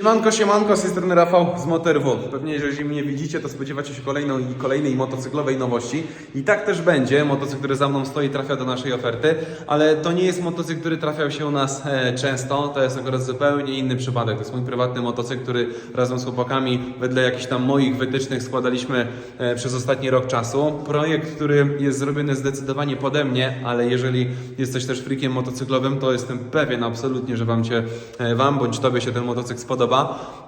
Siemanko, siemanko, z tej strony Rafał z Motorwo. Pewnie jeżeli mnie widzicie, to spodziewacie się kolejną, kolejnej motocyklowej nowości. I tak też będzie. Motocykl, który za mną stoi, trafia do naszej oferty, ale to nie jest motocykl, który trafiał się u nas e, często. To jest akurat zupełnie inny przypadek. To jest mój prywatny motocykl, który razem z chłopakami, wedle jakichś tam moich wytycznych, składaliśmy e, przez ostatni rok czasu. Projekt, który jest zrobiony zdecydowanie pode mnie, ale jeżeli jesteś też freakiem motocyklowym, to jestem pewien absolutnie, że wam, cię, e, wam bądź tobie się ten motocykl spodoba.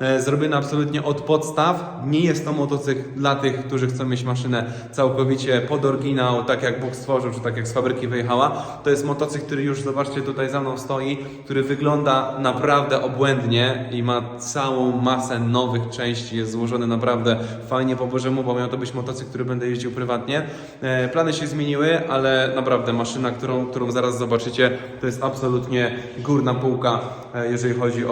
E, Zrobiony absolutnie od podstaw. Nie jest to motocykl dla tych, którzy chcą mieć maszynę całkowicie pod oryginał, tak jak Bóg stworzył, czy tak jak z fabryki wyjechała. To jest motocykl, który już, zobaczcie, tutaj za mną stoi, który wygląda naprawdę obłędnie i ma całą masę nowych części. Jest złożony naprawdę fajnie po Bożemu, bo miał to być motocykl, który będę jeździł prywatnie. E, Plany się zmieniły, ale naprawdę maszyna, którą, którą zaraz zobaczycie, to jest absolutnie górna półka, e, jeżeli chodzi o,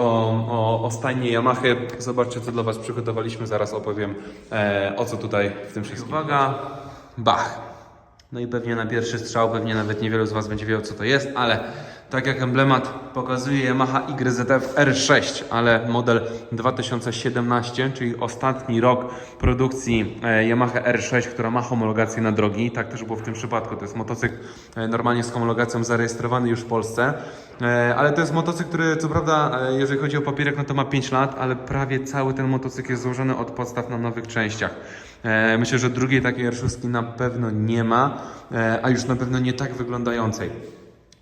o, o stajnie Yamahy. Zobaczcie, co dla Was przygotowaliśmy. Zaraz opowiem, e, o co tutaj w tym wszystkim. Uwaga, bach. No i pewnie na pierwszy strzał, pewnie nawet niewielu z Was będzie wiedział, co to jest, ale tak jak emblemat pokazuje Yamaha YZF R6, ale model 2017, czyli ostatni rok produkcji e, Yamaha R6, która ma homologację na drogi. Tak też było w tym przypadku. To jest motocykl e, normalnie z homologacją zarejestrowany już w Polsce. E, Ale to jest motocykl, który co prawda, jeżeli chodzi o papierek, no to ma 5 lat, ale prawie cały ten motocykl jest złożony od podstaw na nowych częściach. Myślę, że drugiej takiej R6 na pewno nie ma, a już na pewno nie tak wyglądającej.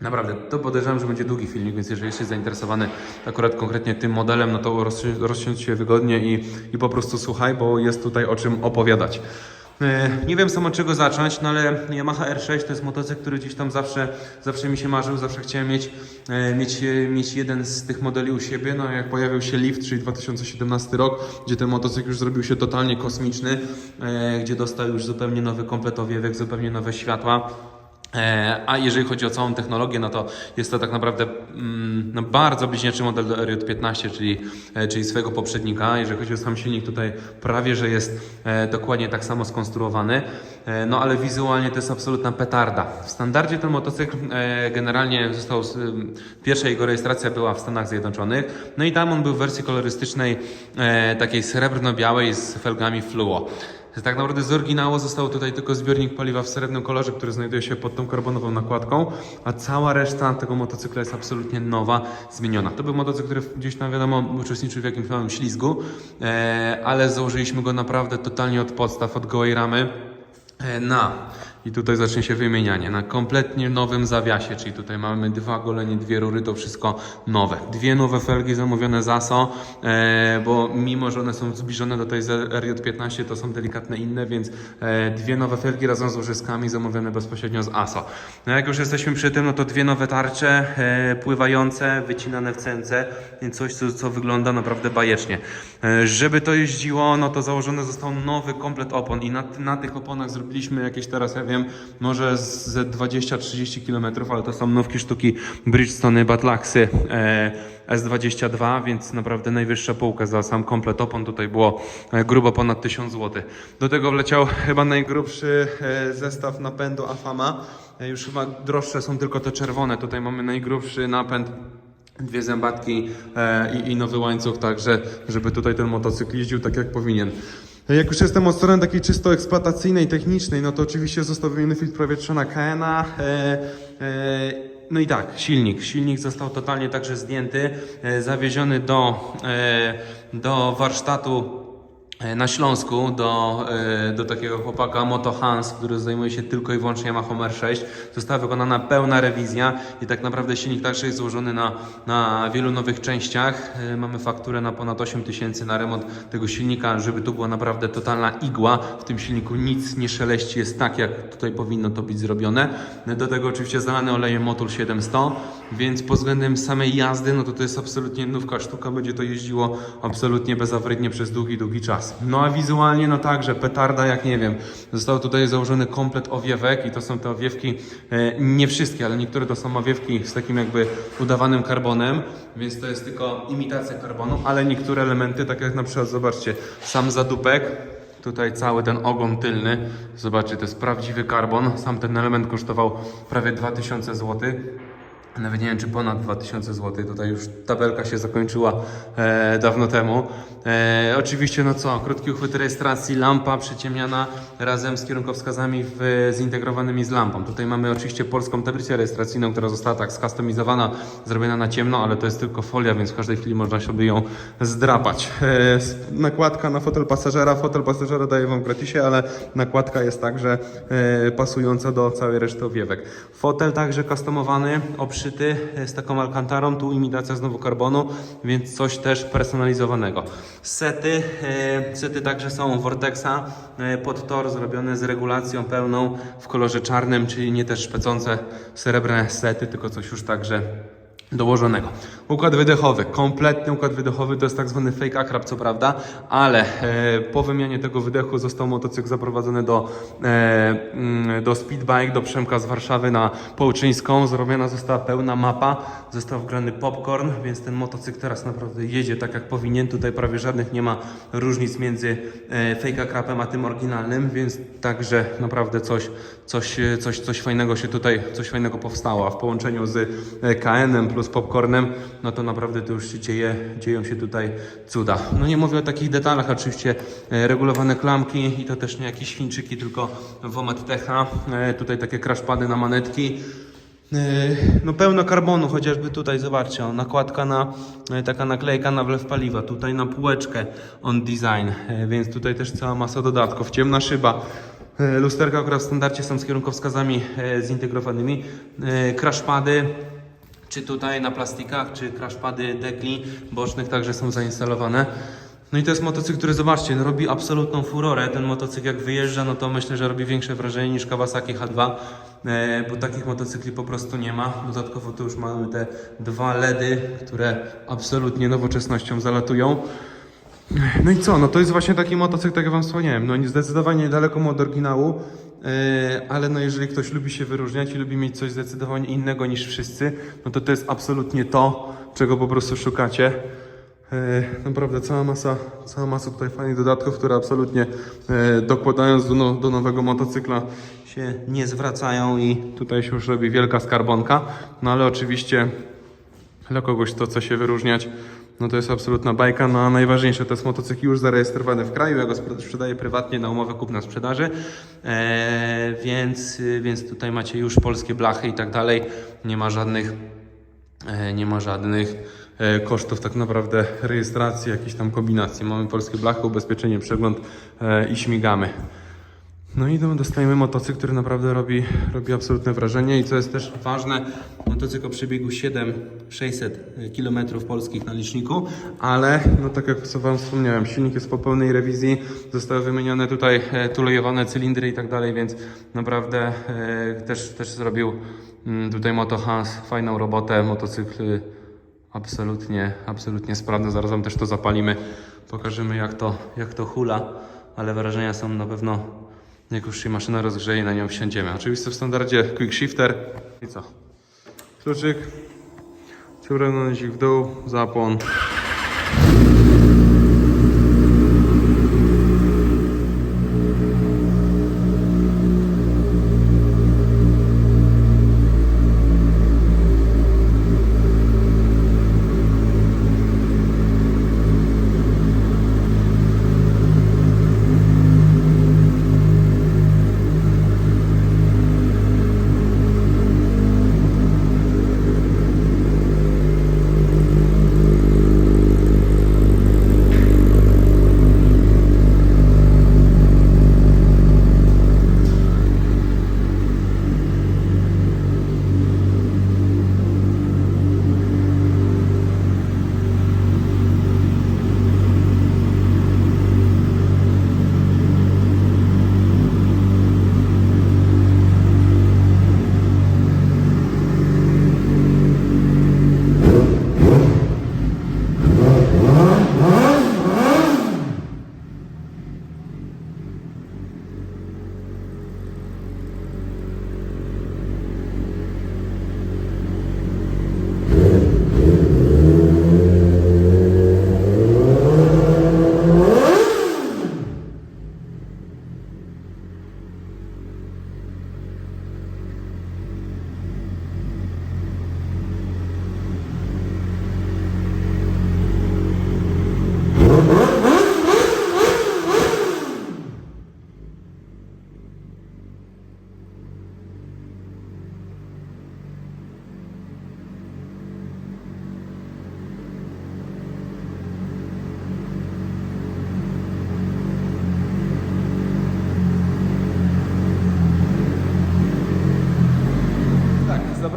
Naprawdę, to podejrzewam, że będzie długi filmik, więc jeżeli jesteś zainteresowany akurat konkretnie tym modelem, no to rozsi- rozsiądź się wygodnie i, i po prostu słuchaj, bo jest tutaj o czym opowiadać. E, Nie wiem sam od czego zacząć, no ale Yamaha R6 to jest motocykl, który gdzieś tam zawsze, zawsze mi się marzył, zawsze chciałem mieć, e, mieć, e, mieć jeden z tych modeli u siebie. No jak pojawił się Lift, czyli 2017 rok, gdzie ten motocykl już zrobił się totalnie kosmiczny, gdzie dostał już zupełnie nowy komplet owiewek, zupełnie nowe światła. E, A jeżeli chodzi o całą technologię, no to jest to tak naprawdę mm, no bardzo bliźniaczy model do RJ15, czyli, e, czyli swojego poprzednika. Jeżeli chodzi o sam silnik, tutaj prawie, że jest e, dokładnie tak samo skonstruowany, no ale wizualnie to jest absolutna petarda. W standardzie ten motocykl generalnie został, pierwsza jego rejestracja była w Stanach Zjednoczonych, no i tam on był w wersji kolorystycznej takiej srebrno-białej z felgami fluo. Tak naprawdę z oryginału został tutaj tylko zbiornik paliwa w srebrnym kolorze, który znajduje się pod tą karbonową nakładką, a cała reszta tego motocykla jest absolutnie nowa, zmieniona. To był motocykl, który gdzieś tam wiadomo uczestniczył w jakimś małym ślizgu, e, ale założyliśmy go naprawdę totalnie od podstaw, od gołej ramy e, na i tutaj zacznie się wymienianie na kompletnie nowym zawiasie, czyli tutaj mamy dwa golenie, dwie rury, to wszystko nowe. Dwie nowe felgi zamówione z ASO, e, bo mimo, że one są zbliżone do tej z RJ15, to są delikatne inne, więc e, dwie nowe felgi razem z łożyskami zamówione bezpośrednio z ASO. No jak już jesteśmy przy tym, no to dwie nowe tarcze e, pływające, wycinane w CNC, więc coś, co, co wygląda naprawdę bajecznie. Żeby to jeździło, no to założony został nowy komplet opon i na, na tych oponach zrobiliśmy jakieś teraz, ja wiem, może z 20-30 km, ale to są nówki sztuki Bridgestone Batlaxy e, S22, więc naprawdę najwyższa półka za sam komplet opon. Tutaj było e, grubo ponad 1000 zł. Do tego wleciał chyba najgrubszy e, zestaw napędu Afama. Już chyba droższe są tylko te czerwone. Tutaj mamy najgrubszy napęd dwie zębatki i nowy łańcuch, także żeby tutaj ten motocykl jeździł tak jak powinien. Jak już jestem od strony takiej czysto eksploatacyjnej, technicznej, no to oczywiście został wymieniony filtr powietrzna KNA. E, e, no i tak, silnik. Silnik został totalnie także zdjęty, e, zawieziony do, e, do warsztatu E, na Śląsku do, e, do takiego chłopaka Moto Hans, który zajmuje się tylko i wyłącznie Yamaha R6. Została wykonana pełna rewizja i tak naprawdę silnik także jest złożony na, na wielu nowych częściach. E, Mamy fakturę na ponad 8 tysięcy na remont tego silnika, żeby tu była naprawdę totalna igła. W tym silniku nic nie szeleści, jest tak jak tutaj powinno to być zrobione. Do tego oczywiście zalany olejem Motul 700, więc pod względem samej jazdy, no to to jest absolutnie nówka sztuka, będzie to jeździło absolutnie bezawaryjnie przez długi, długi czas. No a wizualnie, no także, petarda jak nie wiem. Został tutaj założony komplet owiewek i to są te owiewki, e, nie wszystkie, ale niektóre to są owiewki z takim jakby udawanym karbonem, więc to jest tylko imitacja karbonu, ale niektóre elementy, tak jak na przykład, zobaczcie, sam zadupek, Tutaj cały ten ogon tylny, zobaczcie, to jest prawdziwy karbon. Sam ten element kosztował prawie 2000 zł. Nawet nie wiem, czy ponad 2000 zł. Tutaj już tabelka się zakończyła e, dawno temu. E, oczywiście, no co, krótki uchwyt rejestracji, lampa przyciemniana razem z kierunkowskazami w, zintegrowanymi z lampą. Tutaj mamy oczywiście polską tablicę rejestracyjną, która została tak skustomizowana, zrobiona na ciemno, ale to jest tylko folia, więc w każdej chwili można sobie ją zdrapać. E, nakładka na fotel pasażera. Fotel pasażera daje Wam gratisie, ale nakładka jest także e, pasująca do całej reszty owiewek. Fotel także customowany, obszyty e, z taką alkantarą, tu imitacja znowu karbonu, więc coś też personalizowanego. Sety, e, sety także są Vortexa e, pod tor, zrobione z regulacją pełną w kolorze czarnym, czyli nie też szpecące srebrne sety, tylko coś już także dołożonego. Układ wydechowy, kompletny układ wydechowy, to jest tak zwany fake akrab, co prawda, ale e, po wymianie tego wydechu został motocykl zaprowadzony do, e, mm, do Speedbike, do Przemka z Warszawy na Połczyńską. Zrobiona została pełna mapa, został wgrany popcorn, więc ten motocykl teraz naprawdę jedzie tak jak powinien. Tutaj prawie żadnych nie ma różnic między e, fake akrapem a tym oryginalnym, więc także naprawdę coś, coś, coś, coś fajnego się tutaj, coś fajnego powstało, a w połączeniu z e, Plus popcornem, no to naprawdę to już się dzieje, dzieją się tutaj cuda. No nie mówię o takich detalach, oczywiście e, regulowane klamki i to też nie jakieś Chińczyki, tylko Womet Techa, e, tutaj takie crashpady na manetki. E, No pełno karbonu, chociażby tutaj, zobaczcie, o, nakładka na, taka naklejka na wlew paliwa, tutaj na półeczkę on design, więc tutaj też cała masa dodatków, ciemna szyba, lusterka akurat w standardzie są z kierunkowskazami zintegrowanymi, crashpady, czy tutaj na plastikach, czy crashpady dekli bocznych także są zainstalowane. No i to jest motocykl, który zobaczcie, no robi absolutną furorę. Ten motocykl jak wyjeżdża, no to myślę, że robi większe wrażenie niż Kawasaki H2, e, bo takich motocykli po prostu nie ma. Dodatkowo tu już mamy te dwa LEDy, które absolutnie nowoczesnością zalatują. No i co, no to jest właśnie taki motocykl, tak jak Wam wspomniałem, no zdecydowanie niedaleko mu od oryginału, e, ale no jeżeli ktoś lubi się wyróżniać i lubi mieć coś zdecydowanie innego niż wszyscy, no to to jest absolutnie to, czego po prostu szukacie. E, Naprawdę cała masa, cała masa tutaj fajnych dodatków, które absolutnie e, dokładając do, no, do nowego motocykla się nie zwracają i tutaj się już robi wielka skarbonka, no ale oczywiście dla kogoś to chce się wyróżniać, no to jest absolutna bajka. No a najważniejsze to jest motocykl już zarejestrowany w kraju. Ja go sprzedaję prywatnie na umowę kupna sprzedaży, eee, więc, więc tutaj macie już polskie blachy i tak dalej. Nie ma żadnych, e, nie ma żadnych e, kosztów tak naprawdę rejestracji, jakiejś tam kombinacji. Mamy polskie blachy, ubezpieczenie, przegląd e, i śmigamy. No i do- dostajemy motocykl, który naprawdę robi, robi absolutne wrażenie. I co jest też ważne, motocykl o przebiegu 7600 km polskich na liczniku, ale no tak jak Wam wspomniałem, silnik jest po pełnej rewizji, zostały wymienione tutaj e, tulejowane cylindry i tak dalej, więc naprawdę e, też, też zrobił mm, tutaj Moto Hans fajną robotę, motocykl y, absolutnie, absolutnie sprawny, zaraz Wam też to zapalimy, pokażemy jak to, jak to hula, ale wrażenia są na pewno jak już się maszyna rozgrzeje, na nią wsiądziemy. Oczywiście w standardzie quick shifter. I co? Kluczyk. Ciągnąć w dół, zapłon.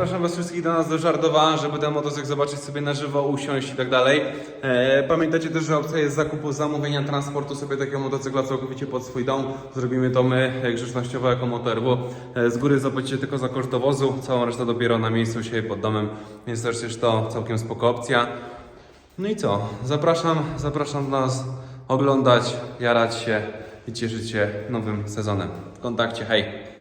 Zapraszam Was wszystkich do nas do Żardowa, żeby ten motocykl zobaczyć sobie na żywo, usiąść i tak dalej. E, pamiętajcie też, że opcja jest zakupu, zamówienia, transportu sobie takiego motocykla całkowicie pod swój dom. Zrobimy to my, jak grzecznościowo, jako Motorwo. E, z góry zapłacicie tylko za koszt dowozu, całą resztę dopiero na miejscu siebie pod domem, więc też jest to całkiem spoko opcja. No i co? Zapraszam, zapraszam nas oglądać, jarać się i cieszyć się nowym sezonem. W kontakcie, hej!